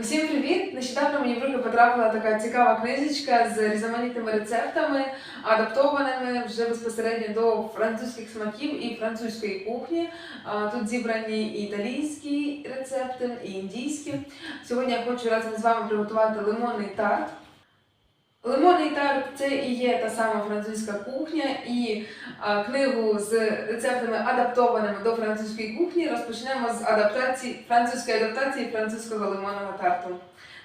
Усім привіт! Нещодавно мені в руки потрапила така цікава книжечка з різноманітними рецептами, адаптованими вже безпосередньо до французьких смаків і французької кухні. Тут зібрані і італійські рецепти, і індійські. Сьогодні я хочу разом з вами приготувати лимонний тарт. Лимонний тарт це і є та сама французька кухня, і а, книгу з рецептами адаптованими до французької кухні розпочнемо з адаптації французької адаптації французького лимонного тарту.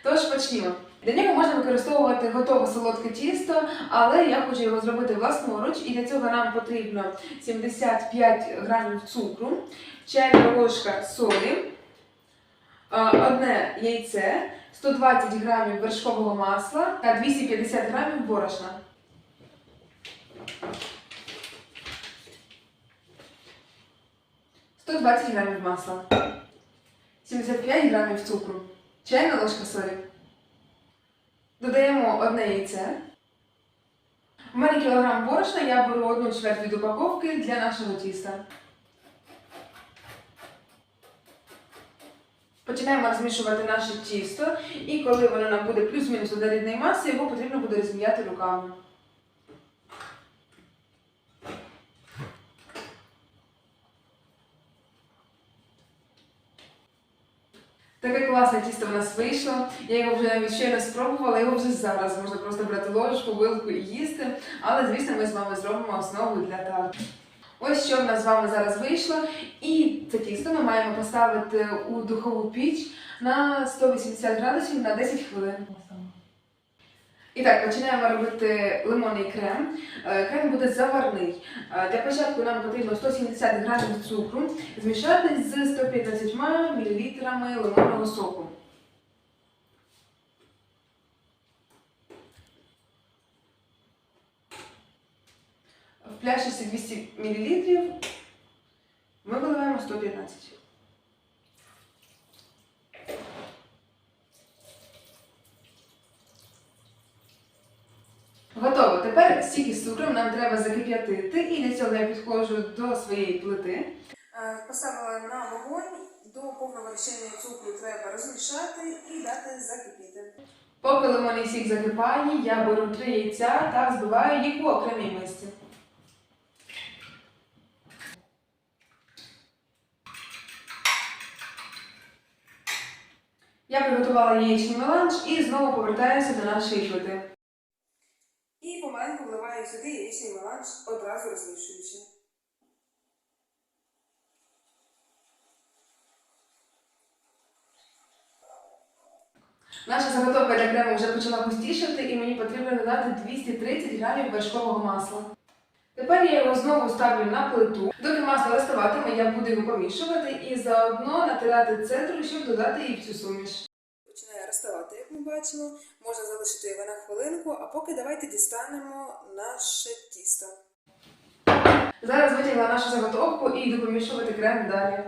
Тож почнімо. Для нього можна використовувати готове солодке тісто, але я хочу його зробити власноруч, і для цього нам потрібно 75 грамів цукру, чайна ложка солі, одне яйце, 120 грамів вершкового масла та 250 грамів борошна. Сто грамів масла, 75 грамів цукру, чайна ложка солі. Додаємо одне яйце. У мене кілограм борошна, я беру одну чверть від упаковки для нашого тіста. Починаємо розмішувати наше тісто, і коли воно нам буде плюс-мінус однорідної маси, його потрібно буде розм'яти руками. Таке класне тісто в нас вийшло. Я його вже навіть щойно спробувала, його вже зараз можна просто брати ложку, вилку і їсти. Але, звісно, ми з вами зробимо основу для тарту. Ось що в нас з вами зараз вийшло. І це тісто ми маємо поставити у духову піч на 180 градусів на 10 хвилин. І так, починаємо робити лимонний крем. Е, Крем буде заварний. Е, Для початку нам потрібно 170 грамів цукру змішати з 115 мл лимонного соку. В пляшці 200 мл ми виливаємо 115. Готово. Тепер стільки з цукром нам треба закип'ятити, і для цього я підходжу до своєї плити. Е, Поставила на вогонь, до повного розчинення цукру треба розмішати і дати закипіти. Поки лимонний сік закипає, я беру три яйця та взбиваю їх у окремій мисці. Я приготувала яєчний меланж і знову повертаюся до нашої плити. І помаленьку вливаю сюди яєчний меланж, одразу розмішуючи. Наша заготовка для крему вже почала густішати і мені потрібно додати 230 грамів вершкового масла. Тепер я його знову ставлю на плиту. Доки масло розставатиме, я буду його помішувати і заодно натирати цедру, щоб додати її в цю суміш. Починає розставати, як ми бачимо. Можна залишити його на хвилинку, а поки давайте дістанемо наше тісто. Зараз витягла нашу заготовку і йду помішувати крем далі.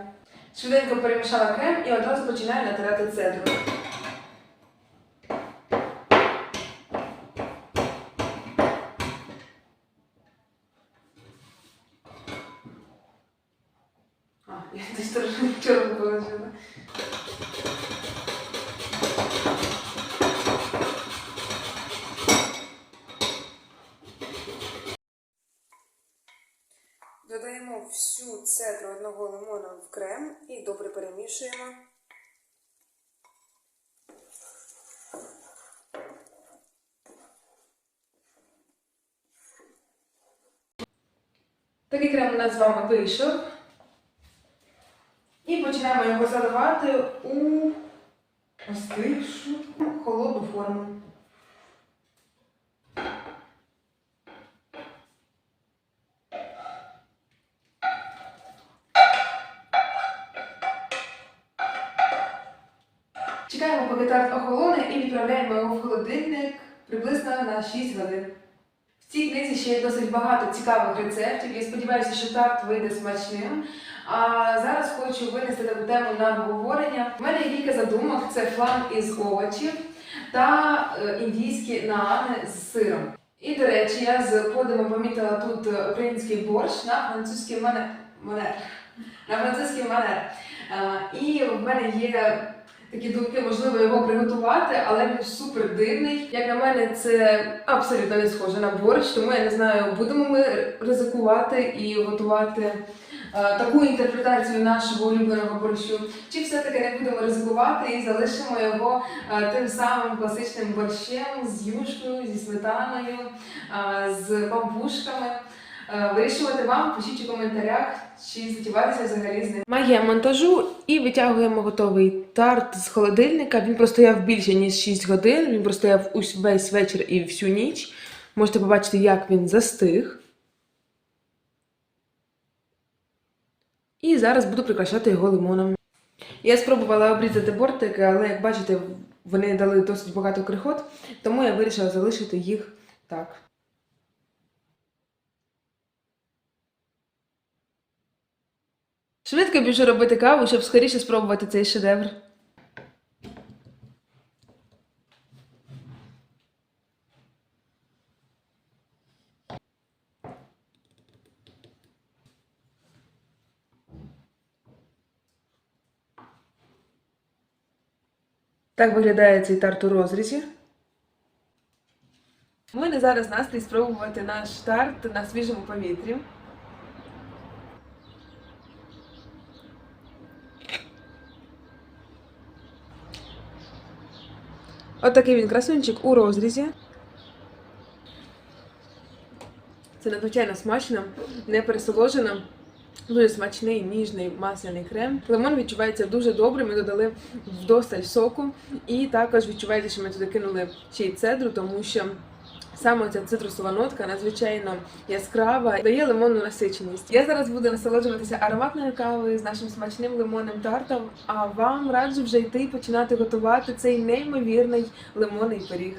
Швиденько перемішала крем і одразу починаю натирати цедру. А, я десь трошки чорно положила. Додаємо всю цедру одного лимона в крем і добре перемішуємо. Такий крем у нас з вами вийшов. Починаємо його заливати у остившу холодну форму. Чекаємо, поки тарт охолоне і відправляємо його в холодильник приблизно на 6 годин. В цій книзі ще є досить багато цікавих рецептів. Я сподіваюся, що тарт вийде смачним. А зараз хочу винести таку тему на обговорення. У мене є кілька задумок: це флан із овочів та е, індійські наани з сиром. І, до речі, я з подивом помітила тут е, український борщ на французький манер. манер. На французький манер. Е, І в мене є такі думки, можливо, його приготувати, але він супер дивний. Як на мене, це абсолютно не схоже на борщ, тому я не знаю, будемо ми ризикувати і готувати таку інтерпретацію нашого улюбленого борщу, чи все-таки не будемо ризикувати і залишимо його е, тим самим класичним борщем з юшкою, зі сметаною, е, з пампушками. Е, Вирішувати вам, пишіть у коментарях, чи затіватися взагалі з ним. Магія монтажу і витягуємо готовий тарт з холодильника. Він простояв більше ніж 6 годин. Він простояв весь вечір і всю ніч. Можете побачити, як він застиг. І зараз буду прикрашати його лимоном. Я спробувала обрізати бортики, але як бачите, вони дали досить багато крихот, тому я вирішила залишити їх так. Швидко біжу робити каву, щоб скоріше спробувати цей шедевр. Так виглядає цей тарт у розрізі. У мене зараз настрій спробувати наш тарт на свіжому повітрі. Отакий він красунчик у розрізі. Це надзвичайно смачно, не пересоложено. Дуже смачний, ніжний масляний крем. Лимон відчувається дуже добре. Ми додали вдосталь соку. І також відчувається, що ми туди кинули ще й цедру, тому що саме ця цитрусова нотка надзвичайно яскрава, дає лимонну насиченість. Я зараз буду насолоджуватися ароматною кавою з нашим смачним лимонним тартом. А вам раджу вже йти і починати готувати цей неймовірний лимонний пиріг.